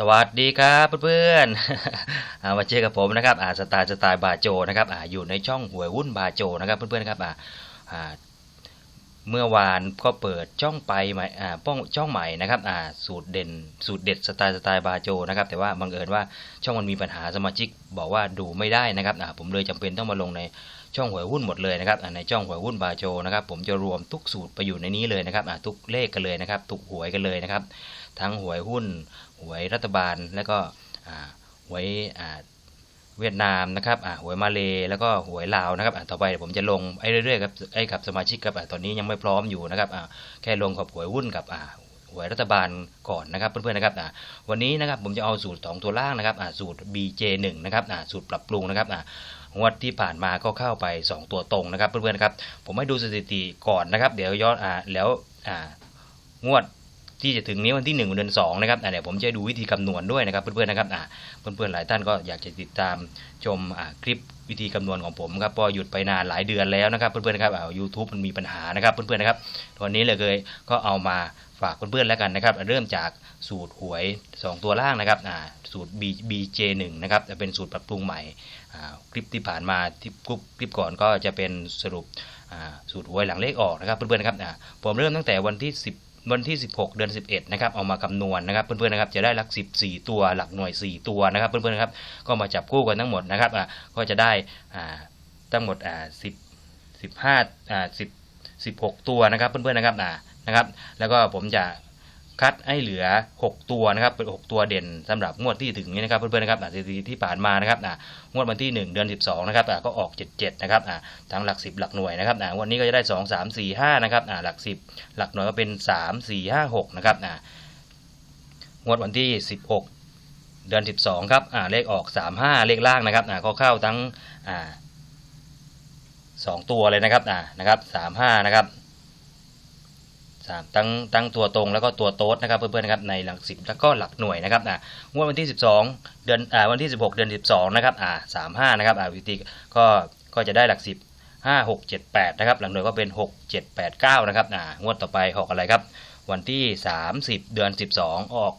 สวัสดีครับเพื่อนๆอ่ามาเจอกับผมนะครับอาสไตล์สไตล์บาโจนะครับออยู่ในช่องหวยหุ้นบาโจนะครับเพื่อนๆครับอ่าอ่าเมื่อวานก็เปิดช่องไปใหม่ป้องช่องใหม่นะครับสูตรเด่นสูตรเด็ดสไตล์สไตล์บาโจนะครับแต่ว่าบังเอิญว่าช่องมันมีปัญหาสมาชิกบอกว่าดูไม่ได้นะครับผมเลยจำเป็นต้องมาลงในช่องหวยหุ้นหมดเลยนะครับในช่องหวยหุ้นบาโจนะครับผมจะรวมทุกสูตรไปอยู่ในนี้เลยนะครับทุกเลขกันเลยนะครับทุกหวยกันเลยนะครับทั้งหวยหุ้น หวยรัฐบาล แล้วก็หวยเวียดนามนะครับหวยมาเลแล้วก็หวยลาวนะครับต่อไปเดี๋ยวผมจะลงไอ้เรื่อยๆครับไอ้กับสมาชิกครับตอนนี้ยังไม่พร้อมอยู่นะครับแค่ลงกับหวยหุ้นกับหวยรัฐบาลก่อนนะครับเพื่อนๆนะครับวันนี้นะครับผมจะเอาสูตรสองตัวล่างนะครับสูตร BJ1 นะครับสูตรปรับปรุงนะครับงวดที่ผ่านมาก็เข้าไป 2 ตัวตรงนะครับเพื่อนๆนะครับผมให้ดูสถิติก่อนนะครับ เดี๋ยวย้อนอ่าแล้วอ่างวด ที่จะถึงนี้วันที่1เดือน2นะครับเดี๋ยวผมจะดูวิธีคำนวณด้วยนะครับเพื่อนๆนะครับเพื่อนๆหลายท่านก็อยากจะติดตามชมคลิปวิธีคำนวณของผมครับพอหยุดไปนานหลายเดือนแล้วนะครับเพื่อนๆนะครับอ่า YouTube มันมีปัญหานะครับเพื่อนๆนะครับวันนี้เลยก็เอามาฝากเพื่อนๆแล้วกันนะครับ เริ่มจากสูตรหวย 2 ตัวล่างนะครับสูตร B BJ1 นะครับจะเป็นสูตรปรับปรุงใหม่คลิปที่ผ่านมาที่คลิปคลิปก่อนก็จะเป็นสรุปสูตรหวยหลังเลขออกนะครับเพื่อนๆครับผมเริ่มตั้งแต่วันที่10 วันที่ 16 เดือน 11 นะครับเอามาคำนวณนะครับเพื่อนๆนะครับจะได้หลัก 14 ตัวหลักหน่วย 4 ตัวนะครับเพื่อนๆนะครับก็มาจับคู่กันทั้งหมดนะครับอ่าก็จะได้อ่าทั้งหมดอ่า10 15อ่า10 16 ตัวนะครับเพื่อนๆนะครับอ่านะครับ แล้วก็ผมจะ คัดให้เหลือ 6 ตัวนะครับเป็น 6 ตัวเด่นสำหรับงวดที่ถึงนี้นะครับเพื่อนๆนะครับสถิติที่ผ่านมานะครับงวดวันที่ 1 เดือน 12นะครับอ่าก็ออก 77นะครับทั้งหลัก 10 หลักหน่วยนะครับวันนี้ก็จะได้ 2 3 4 5นะครับหลัก 10 หลักหน่วยก็เป็น 3 4 5 6นะครับงวดวันที่ 16 เดือน 12ครับเลขออก 35 เลขล่างนะครับอ่าก็เข้าทั้งอ่า2ตัวเลยนะครับนะครับ35นะครับ สามตั้งตั้งตัวตรงแล้วก็ตัวโต๊ดนะครับเพื่อนๆนะครับในหลักสิบแล้วก็หลักหน่วยนะครับอ่างวดวันที่ 12 เดือนอ่าวันที่ 16 เดือน 12นะครับอ่า35นะครับอ่าวิธีก็ก็จะได้หลักสิบ5 6 7 8นะครับหลักหน่วยก็เป็น6 7 8 9นะครับอ่างวดต่อไปออกอะไรครับ วันที่ 30 เดือน 12 ออก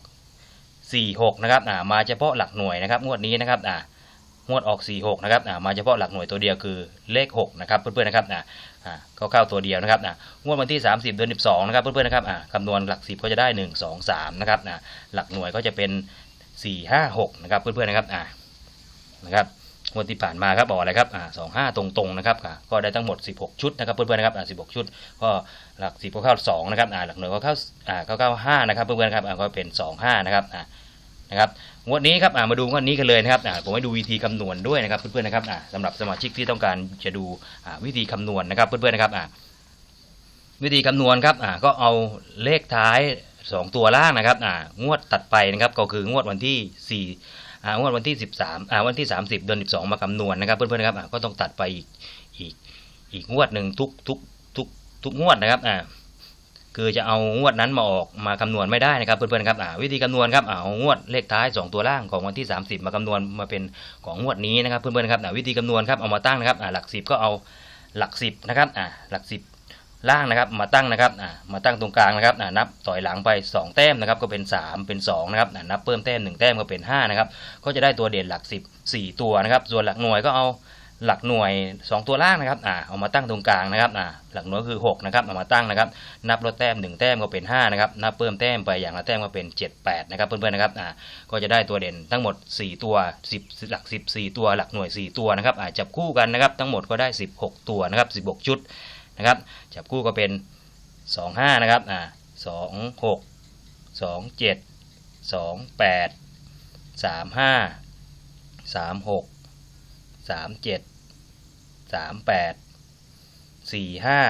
46นะครับอ่ามาเฉพาะหลักหน่วยนะครับงวดนี้นะครับอ่า งวดออก46นะครับอ่ามาเฉพาะหลักหน่วยตัวเดียวคือเลข6นะครับเพื่อนๆนะครับอ่าอ่าก็เข้าตัวเดียวนะครับอ่างวดวันที่ 30 เดือน 12นะครับเพื่อนๆนะครับอ่าคำนวณหลัก 10 ก็จะได้ 1 2 3นะครับอ่าหลักหน่วยก็จะเป็น 4 5 6นะครับเพื่อนๆนะครับอ่านะครับงวดที่ผ่านมาครับบอกอะไรครับอ่าสองห้าตรงๆนะครับก็ได้ทั้งหมด 16 ชุดนะครับเพื่อนๆนะครับอ่า16ชุด ก็หลัก10ก็เข้า2นะครับอ่าหลักหน่วยก็เข้าอ่าก็เข้า5นะครับเพื่อนๆครับอ่าก็เป็น 2 5นะครับอ่า นะครับงวดนี้ครับมาดูงวดนี้กันเลยนะครับผมให้ดูวิธีคำนวณด้วยนะครับเพื่อนๆนะครับสำหรับสมาชิกที่ต้องการจะดูวิธีคำนวณนะครับเพื่อนๆนะครับวิธีคำนวณครับก็เอาเลขท้าย 2 ตัวล่างนะครับงวดตัดไปนะครับก็คืองวดวันที่4อ่งวดวันที่ 13อ่าวันที่ 30 เดือน 12 มาคำนวณนะครับเพื่อนๆนะครับก็ต้องตัดไปอีกอีกอีกงวดหนึ่งทุกทุกทุกทุกงวดนะครับอ่า คือจะเอางวดนั้นมาออกมาคำนวณไม่ได้นะครับเพื่อนๆครับวิธีคำนวณครับเอางวดเลขท้าย 2 ตัวล่างของวันที่ 30 มาคำนวณมาเป็นของงวดนี้นะครับเพื่อนๆครับวิธีคำนวณครับเอามาตั้งนะครับหลัก 10 ก็เอาหลัก 10นะครับหลัก 10ล่างนะครับมาตั้งนะครับมาตั้งตรงกลางนะครับนับต่อยหลังไป 2 แต้มนะครับก็เป็น 3 เป็น2นะครับนับเพิ่มแต้ม 1 แต้มก็เป็น5นะครับก็จะได้ตัวเด่นหลัก 10 4 ตัวนะครับส่วนหลักหน่วยก็เอา หลักหน่วย 2 ตัวล่างนะครับอ่าเอามาตั้งตรงกลางนะครับอ่าหลักหน่วยคือ 6 นะครับเอามาตั้งนะครับ นับลดแต้ม 1 แต้มก็เป็น 5 นะครับ นับเพิ่มแต้มไปอย่างละแต้มก็เป็น 7 8 นะครับ เพื่อนๆนะครับอ่าก็จะได้ตัวเด่นทั้งหมด 4 ตัว 10 หลัก 14 ตัว หลักหน่วย 4 ตัวนะครับอ่าจับคู่กันนะครับ ทั้งหมดก็ได้ 16 ตัวนะครับ 16 ชุดนะครับ จับคู่ก็เป็นสองห้านะครับอ่าสองหกสองเจ็ด สามเจ็ดสามแปดสี่ห้า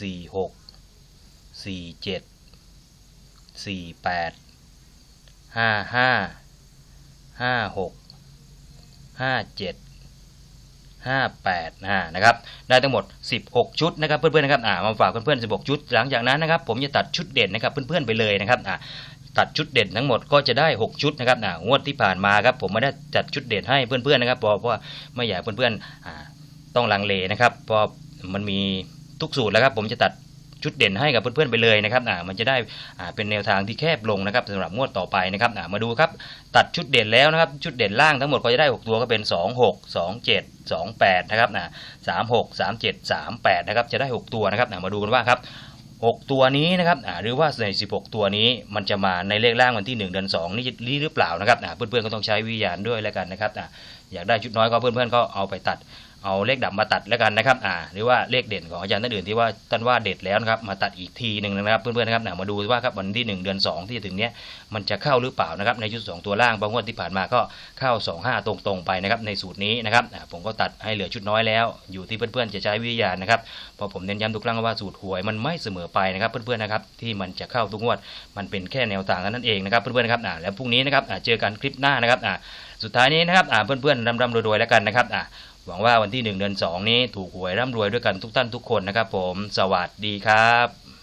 สี่หกสี่เจ็ดสี่แปดห้าห้าห้าหกห้าเจ็ด58อ่านะครับได้ทั้งหมด 16 ชุดนะครับเพื่อนๆนะครับอ่ามาฝากเพื่อนๆ16 ชุด หลังจากนั้นนะครับผมจะตัดชุดเด่นนะครับเพื่อนๆไปเลยนะครับอ่า ตัดชุดเด่นทั้งหมดก็จะได้ 6 ชุดนะครับอ่างวดที่ผ่านมาครับผมไม่ได้จัดชุดเด่นให้เพื่อนๆนะครับเพราะว่าไม่อยากเพื่อนๆต้องลังเลนะครับเพราะมันมีทุกสูตรแล้วครับผมจะตัดชุดเด่นให้กับเพื่อนๆไปเลยนะครับอ่ามันจะได้อ่าเป็นแนวทางที่แคบลงนะครับสำหรับงวดต่อไปนะครับอ่ามาดูครับ ตัดชุดเด่นแล้วนะครับ ชุดเด่นล่างทั้งหมดก็จะได้ 6 ตัวก็เป็น 2 6 2 7 2 8 นะครับนะ3 6 3 7 3 8 นะครับ จะได้ 6 ตัวนะครับมาดูกันว่าครับ 6 ตัวนี้นะครับหรือว่าใน 16 ตัวนี้มันจะมาในเลขล่างวันที่ 1 เดือน2นี่นี่หรือเปล่านะครับเพื่อนๆก็ต้องใช้วิญญาณด้วยแล้วกันนะครับอ่าอยากได้ชุดน้อยก็เพื่อนๆก็เอาไปตัด เอาเลขดับมาตัดแล้วกันนะครับอ่าหรือว่าเลขเด่นของอาจารย์ท่านอื่นที่ว่าท่านว่าเด็ดแล้วนะครับมาตัดอีกทีหนึ่งนะครับเพื่อนๆนะครับมาดูว่าครับวันที่ 1 เดือน 2 ที่จะถึงเนี้ยมันจะเข้าหรือเปล่านะครับในชุด 2 ตัวล่างบางงวดที่ผ่านมาก็เข้า 2 5 ตรงๆไปนะครับในสูตรนี้นะครับผมก็ตัดให้เหลือชุดน้อยแล้ว อยู่ที่เพื่อนๆจะใช้วิทยาณนะครับพราะผมเน้นย้ำทุกครั้งว่าสูตรหวยมันไม่เสมอไปนะครับเพื่อนๆนะครับที่มันจะเข้าทุกงวดมันเป็นแค่แนวทางเท่านั้นเองนะครับเพื่อนๆนะครับอ่าแล้วพรุ่งนี้นะครับอ่าเจอกันคลิปหน้านะครับอ่าสุดท้ายนี้นะครับอ่าเพื่อนๆรำๆรวยๆแล้วกันนะครับอ่า วังว่าวันที่ 1 เดือน 2 นี้ถูกหวยร่ำรวยด้วยกันทุกท่านทุกคนนะครับผม สวัสดีครับ